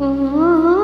Oh.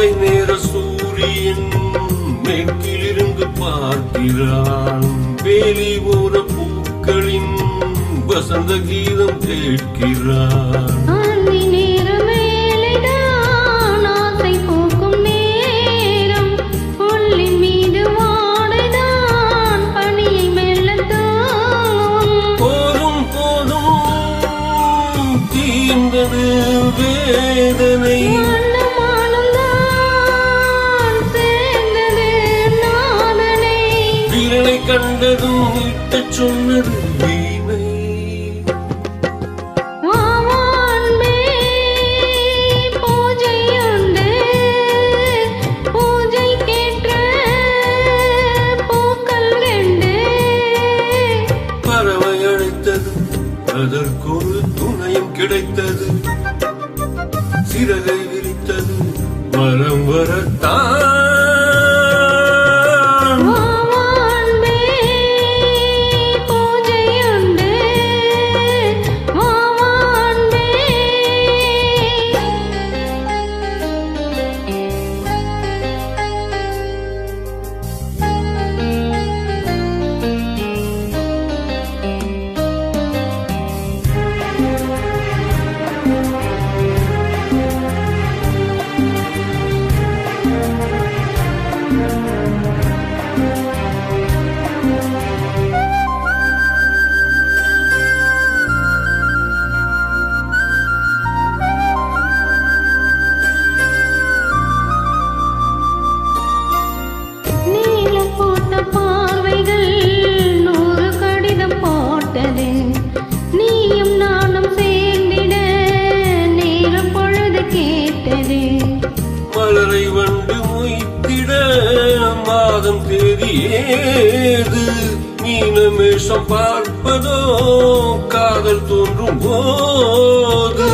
மாலை நேர சூரியன் மேற்கிலிருந்து பார்க்கிறான். வேலி ஓர பூக்களின் வசந்த கீதம் கேட்கிறான். வேதனை. கண்டதும் ஈட்டச் சொன்னது வீணை அதற்கொரு துணையும் கிடைத்தது. சிறகை விரித்தது மரம் வரத்தான் நிமிஷம் பார்ப்பதோ காதல் தோன்றும் போது.